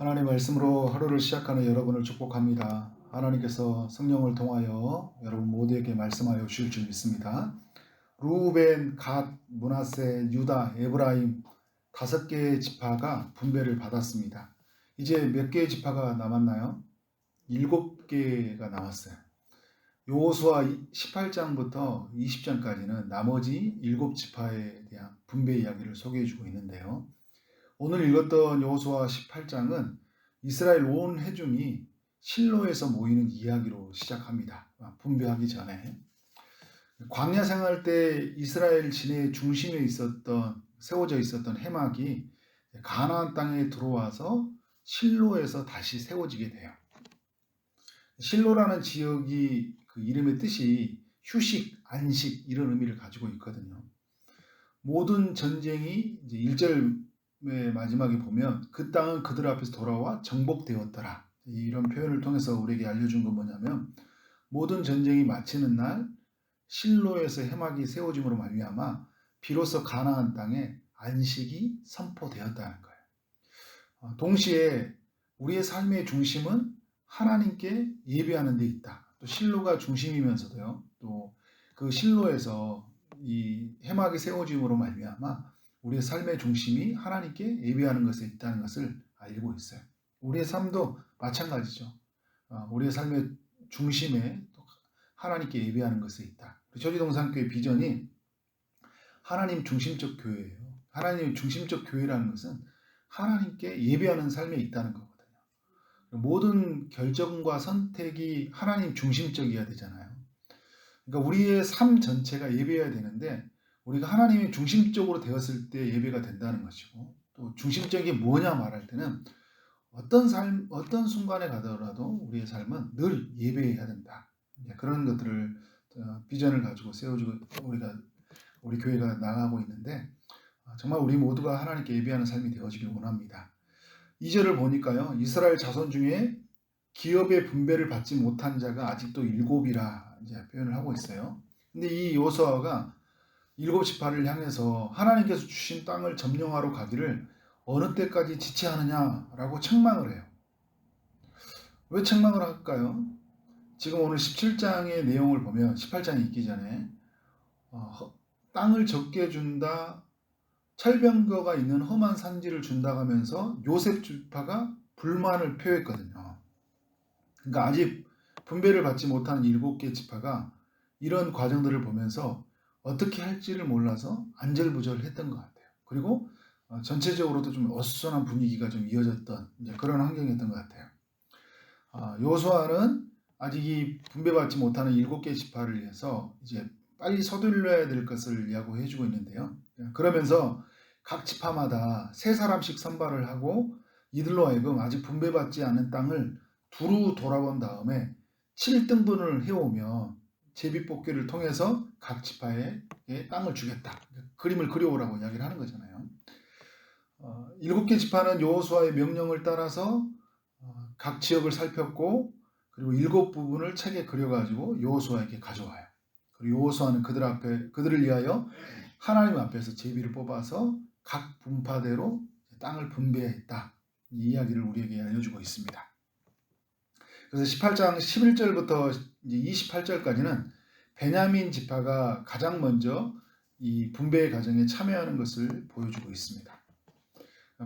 하나님 말씀으로 하루를 시작하는 여러분을 축복합니다. 하나님께서 성령을 통하여 여러분 모두에게 말씀하여 주실 줄 믿습니다. 루벤, 갓, 문하세, 유다, 에브라임 다섯 개의 지파가 분배를 받았습니다. 이제 몇 개의 지파가 남았나요? 일곱 개가 남았어요. 요호수아 18장부터 20장까지는 나머지 일곱 지파에 대한 분배 이야기를 소개해 주고 있는데요. 오늘 읽었던 여호수아 18장은 이스라엘 온 회중이 실로에서 모이는 이야기로 시작합니다. 분배하기 전에 광야 생활 때 이스라엘 진의 중심에 있었던 세워져 있었던 해막이 가나안 땅에 들어와서 실로에서 다시 세워지게 돼요. 실로라는 지역이 그 이름의 뜻이 휴식, 안식 이런 의미를 가지고 있거든요. 모든 전쟁이 이제 1절의 마지막에 보면 그 땅은 그들 앞에서 돌아와 정복되었더라. 이런 표현을 통해서 우리에게 알려준 건 뭐냐면 모든 전쟁이 마치는 날 실로에서 해막이 세워짐으로 말미암아 비로소 가나안 땅에 안식이 선포되었다는 거예요. 어, 동시에 우리의 삶의 중심은 하나님께 예배하는 데 있다. 또 실로가 중심이면서도요. 또 그 실로에서 이 해막이 세워짐으로 말미암아 우리의 삶의 중심이 하나님께 예배하는 것에 있다는 것을 알고 있어요. 우리의 삶도 마찬가지죠. 어, 우리의 삶의 중심에 하나님께 예배하는 것에 있다. 저지동산교회 비전이 하나님 중심적 교회예요. 하나님 중심적 교회라는 것은 하나님께 예배하는 삶에 있다는 거거든요. 모든 결정과 선택이 하나님 중심적이어야 되잖아요. 그러니까 우리의 삶 전체가 예배해야 되는데 우리가 하나님의 중심적으로 되었을 때 예배가 된다는 것이고 또 중심적인 뭐냐 말할 때는 어떤 삶, 어떤 순간에 가더라도 우리의 삶은 늘 예배해야 된다. 그런 것들을 어, 비전을 가지고 세워주고 우리가 우리 교회가 나가고 있는데 어, 정말 우리 모두가 하나님께 예배하는 삶이 되어지길 원합니다. 2절을 보니까요. 이스라엘 자손 중에 기업의 분배를 받지 못한 자가 아직도 일곱이라 이제 표현을 하고 있어요. 근데 이 요소아가 일곱 지파를 향해서 하나님께서 주신 땅을 점령하러 가기를 어느 때까지 지체하느냐라고 책망을 해요. 왜 책망을 할까요? 지금 오늘 17장의 내용을 보면 18장이 있기 전에 어, 땅을 적게 준다, 철병거가 있는 험한 산지를 준다고 하면서 요셉 주파가 불만을 표했거든요. 그러니까 아직 분배를 받지 못하는 일곱 개 지파가 이런 과정들을 보면서 어떻게 할지를 몰라서 안절부절했던 것 같아요. 그리고 어, 전체적으로도 좀 어수선한 분위기가 좀 이어졌던 그런 환경이었던 것 같아요. 어, 요소아는 아직 이 분배받지 못하는 일곱 개 지파를 위해서 이제 빨리 서둘러야 될 것을 야구해주고 있는데요. 그러면서 각 지파마다 세 사람씩 선발을 하고 이들로 하여금 아직 분배받지 않은 땅을 두루 돌아본 다음에 7등분을 해오면 제비뽑기를 통해서 각 지파에 땅을 주겠다. 그림을 그려오라고 이야기를 하는 거잖아요. 어, 일곱 개 지파는 여호수아의 명령을 따라서 어, 각 지역을 살폈고 그리고 일곱 부분을 책에 그려가지고 여호수아에게 가져와요. 그리고 여호수아는 그들 앞에 그들을 위하여 하나님 앞에서 제비를 뽑아서 각 분파대로 땅을 분배했다. 이 이야기를 우리에게 알려주고 있습니다. 그래서 18장 11절부터 이제 28절까지는 베냐민 지파가 가장 먼저 이 분배의 과정에 참여하는 것을 보여주고 있습니다.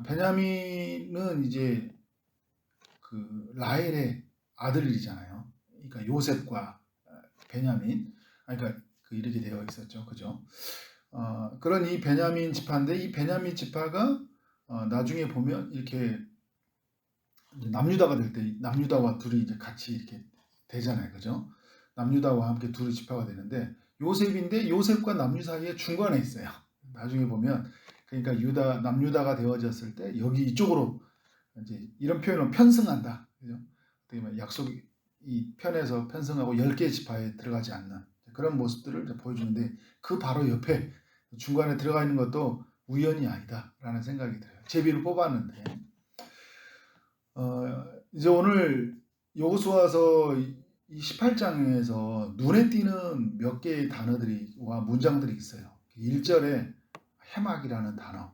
베냐민은 이제 그 라헬의 아들이잖아요. 그러니까 요셉과 베냐민, 그러니까 그 이렇게 되어 있었죠, 그죠? 어, 그런 이 베냐민 지파인데 이 베냐민 지파가 어, 나중에 보면 이렇게 남유다가 될 때 남유다와 둘이 이제 같이 이렇게 되잖아요, 그죠? 남유다와 함께 둘이 지파가 되는데 요셉인데 요셉과 남유 사이에 중간에 있어요. 나중에 보면 그러니까 유다 남유다가 되어졌을 때 여기 이쪽으로 이제 이런 표현은 편승한다. 그죠? 약속 이 편에서 편승하고 10개 지파에 들어가지 않는 그런 모습들을 보여주는데 그 바로 옆에 중간에 들어가 있는 것도 우연이 아니다라는 생각이 들어요. 제비를 뽑았는데 어, 이제 오늘 여호수아서 이 18장에서 눈에 띄는 몇 개의 단어들이와 문장들이 있어요. 1절에 해막이라는 단어.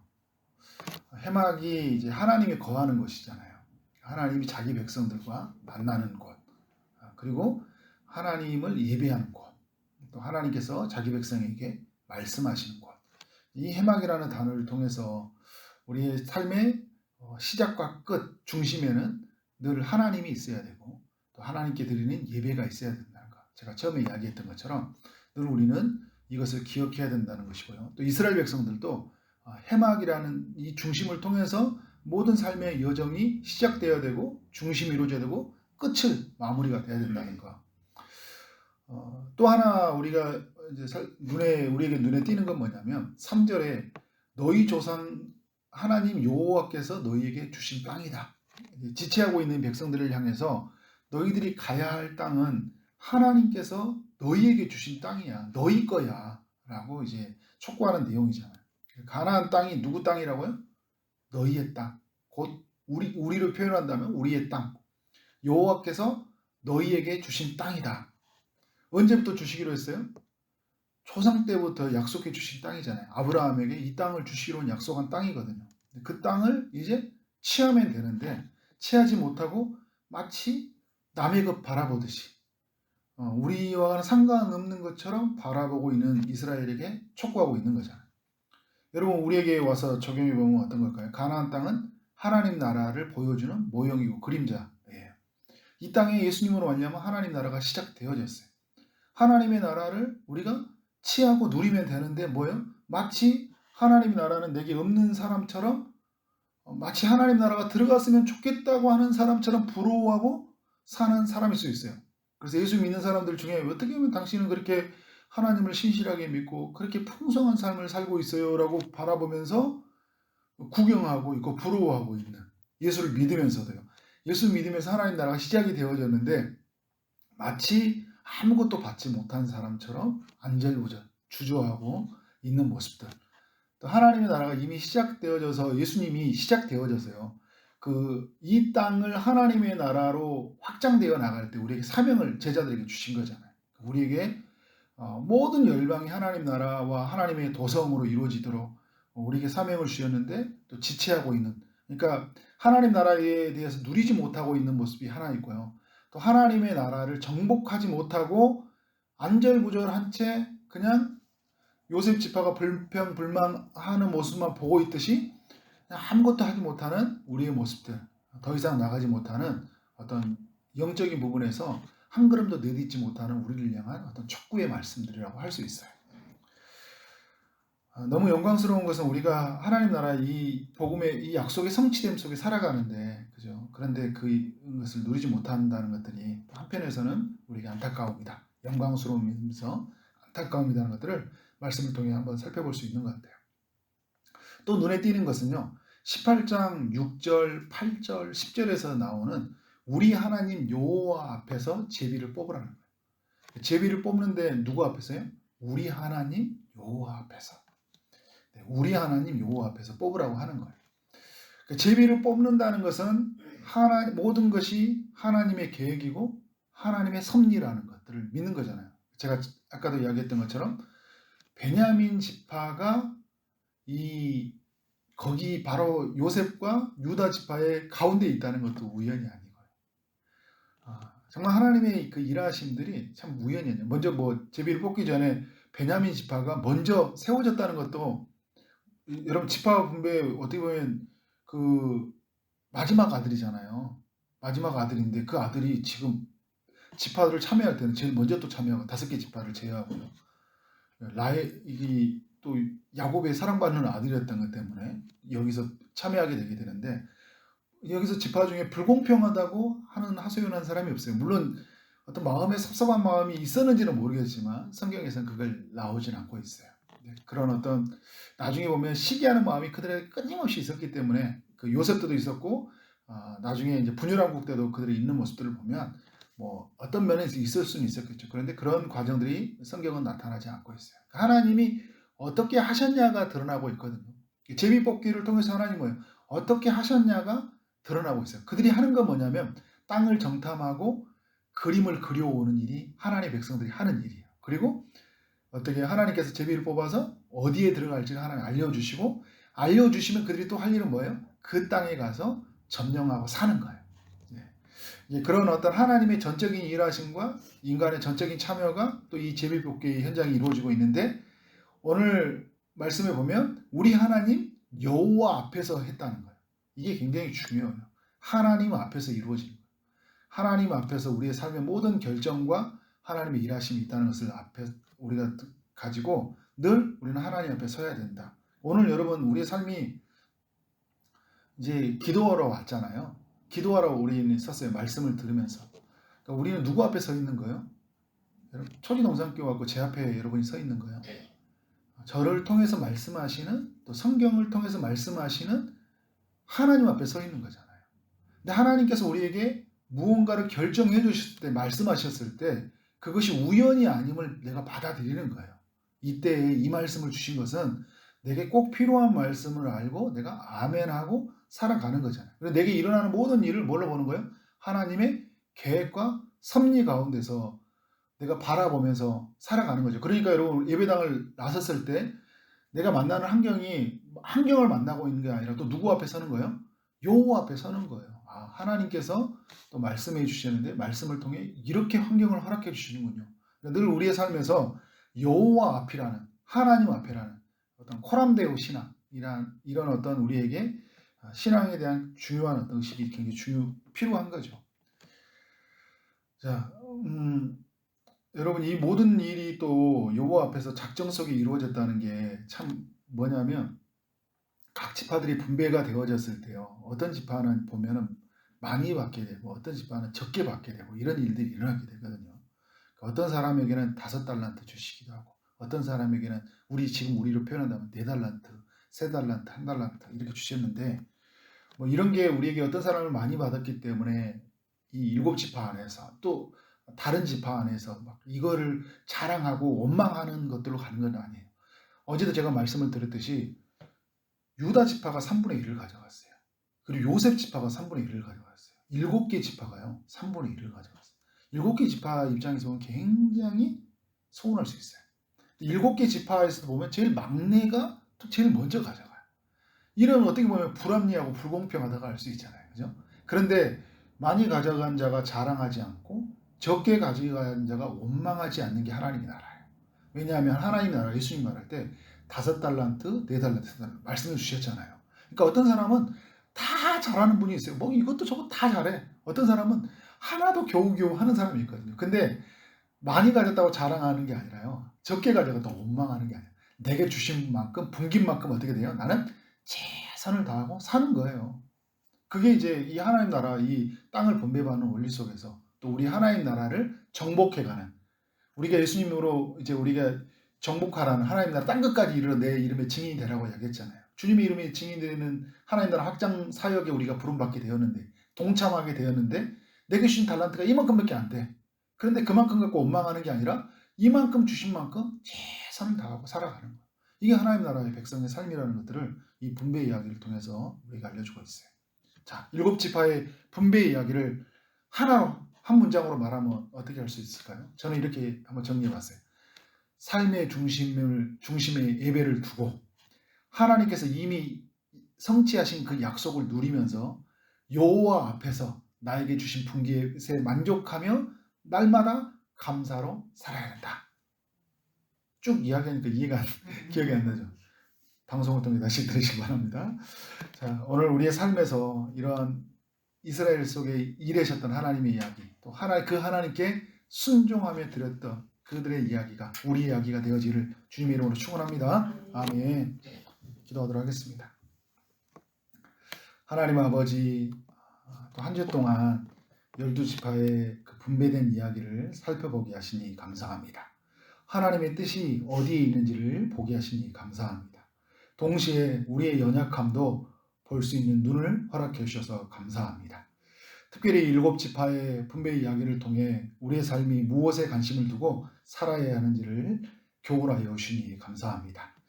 해막이 이제 하나님이 거하는 것이잖아요. 하나님이 자기 백성들과 만나는 곳, 아, 그리고 하나님을 예배하는 곳, 또 하나님께서 자기 백성에게 말씀하시는 곳. 이 해막이라는 단어를 통해서 우리의 삶의 어, 시작과 끝 중심에는 늘 하나님이 있어야 되고 또 하나님께 드리는 예배가 있어야 된다는 것. 제가 처음에 이야기했던 것처럼 늘 우리는 이것을 기억해야 된다는 것이고요. 또 이스라엘 백성들도 어, 해막이라는 이 중심을 통해서 모든 삶의 여정이 시작되어야 되고 중심이 이루어져야 되고 끝을 마무리가 돼야 된다는 것. 어, 또 하나 우리가 이제 살, 눈에 우리에게 눈에 띄는 건 뭐냐면 3절에 너희 조상 하나님 여호와께서 너희에게 주신 땅이다. 지체하고 있는 백성들을 향해서 너희들이 가야 할 땅은 하나님께서 너희에게 주신 땅이야. 너희 거야. 라고 이제 촉구하는 내용이잖아요. 가나안 땅이 누구 땅이라고요? 너희의 땅. 곧 우리 우리를 표현한다면 우리의 땅. 여호와께서 너희에게 주신 땅이다. 언제부터 주시기로 했어요? 초상 때부터 약속해 주신 땅이잖아요. 아브라함에게 이 땅을 주시기로 약속한 땅이거든요. 그 땅을 이제 취하면 되는데 취하지 못하고 마치 남의 것 바라보듯이 어, 우리와는 상관없는 것처럼 바라보고 있는 이스라엘에게 촉구하고 있는 거잖아요. 여러분 우리에게 와서 적용해 보면 어떤 걸까요? 가나안 땅은 하나님 나라를 보여주는 모형이고 그림자예요. 이 땅에 예수님으로 왔냐면 하나님 나라가 시작되어졌어요. 하나님의 나라를 우리가 취하고 누리면 되는데 뭐예요? 마치 하나님 나라는 내게 없는 사람처럼 어, 마치 하나님 나라가 들어갔으면 좋겠다고 하는 사람처럼 부러워하고 사는 사람일 수 있어요. 그래서 예수 믿는 사람들 중에 어떻게 보면 당신은 그렇게 하나님을 신실하게 믿고 그렇게 풍성한 삶을 살고 있어요라고 바라보면서 구경하고 있고 부러워하고 있는 예수를 믿으면서도요. 예수 믿으면서 하나님 나라가 시작이 되어졌는데 마치 아무것도 받지 못한 사람처럼 안절부절 주저하고 있는 모습들. 또 하나님의 나라가 이미 시작되어져서 예수님이 시작되어져서요. 그 이 땅을 하나님의 나라로 확장되어 나갈 때 우리에게 사명을 제자들에게 주신 거잖아요. 우리에게 어, 모든 열방이 하나님 나라와 하나님의 도성으로 이루어지도록 우리에게 사명을 주셨는데 또 지체하고 있는 그러니까 하나님 나라에 대해서 누리지 못하고 있는 모습이 하나 있고요. 또 하나님의 나라를 정복하지 못하고 안절부절한 채 그냥 요셉 지파가 불평 불만하는 모습만 보고 있듯이 아무것도 하지 못하는 우리의 모습들 더 이상 나가지 못하는 어떤 영적인 부분에서 한 걸음 도 내딛지 못하는 우리를 향한 어떤 촉구의 말씀들이라고 할 수 있어요. 아, 너무 영광스러운 것은 우리가 하나님 나라 이 복음의 이 약속의 성취됨 속에 살아가는데 그죠? 그런데 그것을 누리지 못한다는 것들이 한편에서는 우리에게 안타까움이다. 영광스러우면서 안타까움이라는 것들을 말씀을 통해 한번 살펴볼 수 있는 것 같아요. 또 눈에 띄는 것은요. 18장 6절, 8절, 10절에서 나오는 우리 하나님 여호와 앞에서 제비를 뽑으라는 거예요. 제비를 뽑는데 누구 앞에서요? 우리 하나님 여호와 앞에서. 네, 우리 하나님 여호와 앞에서 뽑으라고 하는 거예요. 그 제비를 뽑는다는 것은 하나 모든 것이 하나님의 계획이고 하나님의 섭리라는 것들을 믿는 거잖아요. 제가 아까도 이야기했던 것처럼 베냐민 지파가 이 거기 바로 요셉과 유다 지파의 가운데 있다는 것도 우연이 아니고요. 아, 정말 하나님의 그 일하심들이 참 우연이에요. 먼저 뭐 제비를 뽑기 전에 베냐민 지파가 먼저 세워졌다는 것도 여러분 지파 분배 어떻게 보면 그 마지막 아들이잖아요. 마지막 아들인데 그 아들이 지금 지파를 참여할 때는 제일 먼저 또 참여하고 다섯 개 지파를 제외하고요. 라의 이또 야곱의 사랑받는 아들이었던 것 때문에 여기서 참여하게 되게 되는데 여기서 지파 중에 불공평하다고 하는 하소연한 사람이 없어요. 물론 어떤 마음에 섭섭한 마음이 있었는지는 모르겠지만 성경에서는 그걸 나오진 않고 있어요. 네, 그런 어떤 나중에 보면 시기하는 마음이 그들에게 끊임없이 있었기 때문에 그 요셉 때도 있었고 어, 나중에 이제 분열왕국 때도 그들이 있는 모습들을 보면 뭐 어떤 면에서 있을 수는 있었겠죠. 그런데 그런 과정들이 성경은 나타나지 않고 있어요. 하나님이 어떻게 하셨냐가 드러나고 있거든요. 제비 뽑기를 통해서 하나님 뭐예요? 어떻게 하셨냐가 드러나고 있어요. 그들이 하는 건 뭐냐면 땅을 정탐하고 그림을 그려오는 일이 하나님의 백성들이 하는 일이에요. 그리고 어떻게 하나님께서 제비를 뽑아서 어디에 들어갈지를 하나님 알려주시고 알려주시면 그들이 또 할 일은 뭐예요? 그 땅에 가서 점령하고 사는 거예요. 이제 그런 어떤 하나님의 전적인 일하심과 인간의 전적인 참여가 또 이 제비뽑기 현장이 이루어지고 있는데 오늘 말씀에 보면 우리 하나님 여호와 앞에서 했다는 거예요. 이게 굉장히 중요해요. 하나님 앞에서 이루어지는 거예요. 하나님 앞에서 우리의 삶의 모든 결정과 하나님의 일하심이 있다는 것을 앞에 우리가 가지고 늘 우리는 하나님 앞에 서야 된다. 오늘 여러분 우리의 삶이 이제 기도하러 왔잖아요. 기도하러 우리는 썼어요. 말씀을 들으면서. 그러니까 우리는 누구 앞에 서 있는 거예요? 여러분 초기동산교회 왔고 제 앞에 여러분이 서 있는 거예요. 네. 저를 통해서 말씀하시는 또 성경을 통해서 말씀하시는 하나님 앞에 서 있는 거잖아요. 근데 하나님께서 우리에게 무언가를 결정해 주셨을 때 말씀하셨을 때 그것이 우연이 아님을 내가 받아들이는 거예요. 이때 이 말씀을 주신 것은 내게 꼭 필요한 말씀을 알고 내가 아멘하고 살아가는 거잖아요. 그래서 내게 일어나는 모든 일을 뭘로 보는 거예요? 하나님의 계획과 섭리 가운데서 내가 바라보면서 살아가는 거죠. 그러니까 여러분 예배당을 나섰을 때 내가 만나는 환경이 환경을 만나고 있는 게 아니라 또 누구 앞에 서는 거예요? 여호와 앞에 서는 거예요. 아, 하나님께서 또 말씀해 주시는데 말씀을 통해 이렇게 환경을 허락해 주시는군요. 그러니까 늘 우리의 삶에서 여호와 앞이라는 하나님 앞이라는 어떤 코람데오 신앙 이란 이런 어떤 우리에게 신앙에 대한 중요한 어떤 의식이 굉장히 중요 필요한 거죠. 자, 음, 여러분 이 모든 일이 또 여호와 앞에서 작정 속에 이루어졌다는 게 참 뭐냐면 각 지파들이 분배가 되어졌을 때요. 어떤 지파는 보면은 많이 받게 되고 어떤 지파는 적게 받게 되고 이런 일들이 일어나게 되거든요. 어떤 사람에게는 다섯 달란트 주시기도 하고 어떤 사람에게는 우리 지금 우리로 표현한다면 네 달란트, 세 달란트, 한 달란트 이렇게 주셨는데 뭐 이런 게 우리에게 어떤 사람을 많이 받았기 때문에 이 일곱 지파 안에서 또 다른 지파 안에서 막 이거를 자랑하고 원망하는 것들로 가는 건 아니에요. 어제도 제가 말씀을 드렸듯이 유다 지파가 3분의 1을 가져갔어요. 그리고 요셉 지파가 3분의 1을 가져갔어요. 일곱 개 지파가요. 3분의 1을 가져갔어요. 일곱 개 지파 입장에서 보면 굉장히 서운할 수 있어요. 일곱 개 지파에서 보면 제일 막내가 또 제일 먼저 가져가요. 이런 어떻게 보면 불합리하고 불공평하다고 할 수 있잖아요. 그죠? 그런데 많이 가져간 자가 자랑하지 않고 적게 가져간 자가 원망하지 않는 게 하나님의 나라예요. 왜냐하면 하나님 나라 예수님 말할 때 다섯 달란트, 네 달란트 말씀을 주셨잖아요. 그러니까 어떤 사람은 다 잘하는 분이 있어요. 뭐 이것도 저것 다 잘해. 어떤 사람은 하나도 겨우겨우 하는 사람이 있거든요. 근데 많이 가졌다고 자랑하는 게 아니라요. 적게 가져갔다고 원망하는 게 아니에요. 내게 주신 만큼, 분긴 만큼 어떻게 돼요? 나는 최선을 다하고 사는 거예요. 그게 이제 이 하나님 나라, 이 땅을 분배받는 원리 속에서 또 우리 하나님 나라를 정복해가는 우리가 예수님으로 이제 우리가 정복하라는 하나님 나라 땅 끝까지 이르러 내 이름의 증인이 되라고 이야기했잖아요. 주님의 이름의 증인되는 하나님 나라 확장 사역에 우리가 부름받게 되었는데 동참하게 되었는데 내게 주신 달란트가 이만큼밖에 안 돼. 그런데 그만큼 갖고 원망하는 게 아니라 이만큼 주신 만큼 최선을 다하고 살아가는 거예요. 이게 하나님 나라의 백성의 삶이라는 것들을 이 분배 이야기를 통해서 우리가 알려주고 있어요. 자, 일곱 지파의 분배 이야기를 하나로 한 문장으로 말하면 어떻게 할 수 있을까요? 저는 이렇게 한번 정리해봤어요. 삶의 중심을 중심에 예배를 두고 하나님께서 이미 성취하신 그 약속을 누리면서 여호와 앞에서 나에게 주신 분깃에 만족하며 날마다 감사로 살아야 된다. 쭉 이야기하니까 이해가 기억이 안 나죠. 방송을 통해 다시 들으시기 바랍니다. 자, 오늘 우리의 삶에서 이러한 이스라엘 속에 일하셨던 하나님의 이야기, 또 하나 그 하나님께 순종하며 드렸던 그들의 이야기가 우리 이야기가 되어지를 주님의 이름으로 축원합니다. 아멘. 기도하도록 하겠습니다. 하나님 아버지 또 한 주 동안 열두 지파의 그 분배된 이야기를 살펴보게 하시니 감사합니다. 하나님의 뜻이 어디에 있는지를 보게 하시니 감사합니다. 동시에 우리의 연약함도 볼 수 있는 눈을 허락해 주셔서 감사합니다. 특별히 일곱 지파의 분배 이야기를 통해 우리의 삶이 무엇에 관심을 두고 살아야 하는지를 교훈하여 주시니 감사합니다.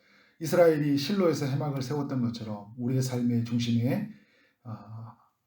이스라엘이 실로에서 해막을 세웠던 것처럼 우리의 삶의 중심에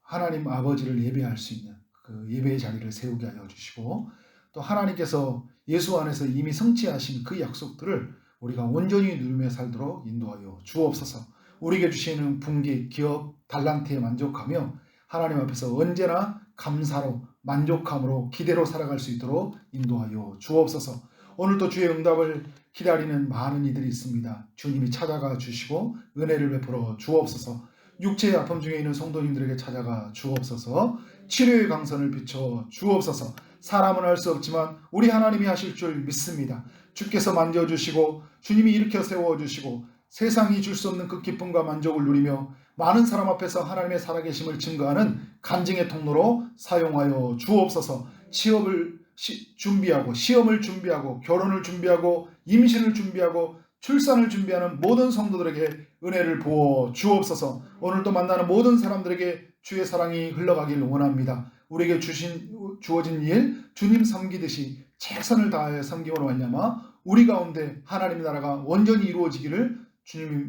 하나님 아버지를 예배할 수 있는 그 예배의 자리를 세우게 하여 주시고 또 하나님께서 예수 안에서 이미 성취하신 그 약속들을 우리가 온전히 누리며 살도록 인도하여 주옵소서. 우리에게 주시는 분기, 기업, 달란트에 만족하며 하나님 앞에서 언제나 감사로 만족함으로 기대로 살아갈 수 있도록 인도하여 주옵소서. 오늘도 주의 응답을 기다리는 많은 이들이 있습니다. 주님이 찾아가 주시고 은혜를 베풀어 주옵소서. 육체의 아픔 중에 있는 성도님들에게 찾아가 주옵소서. 치료의 강선을 비춰 주옵소서. 사람은 할 수 없지만 우리 하나님이 하실 줄 믿습니다. 주께서 만져주시고 주님이 일으켜 세워주시고 세상이 줄 수 없는 그 기쁨과 만족을 누리며 많은 사람 앞에서 하나님의 살아계심을 증거하는 간증의 통로로 사용하여 주옵소서 취업을 시- 준비하고 시험을 준비하고 결혼을 준비하고 임신을 준비하고 출산을 준비하는 모든 성도들에게 은혜를 부어 주옵소서 오늘도 만나는 모든 사람들에게 주의 사랑이 흘러가길 원합니다. 우리에게 주신 주어진 일 주님 섬기듯이 최선을 다하여 섬김으로 말미암아 우리 가운데 하나님의 나라가 온전히 이루어지기를 주님이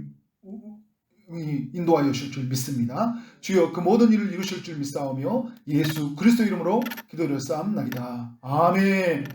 인도하여 주실 줄 믿습니다. 주여 그 모든 일을 이루실 줄 믿사오며 예수 그리스도 이름으로 기도를 쌓옵나이다. 아멘.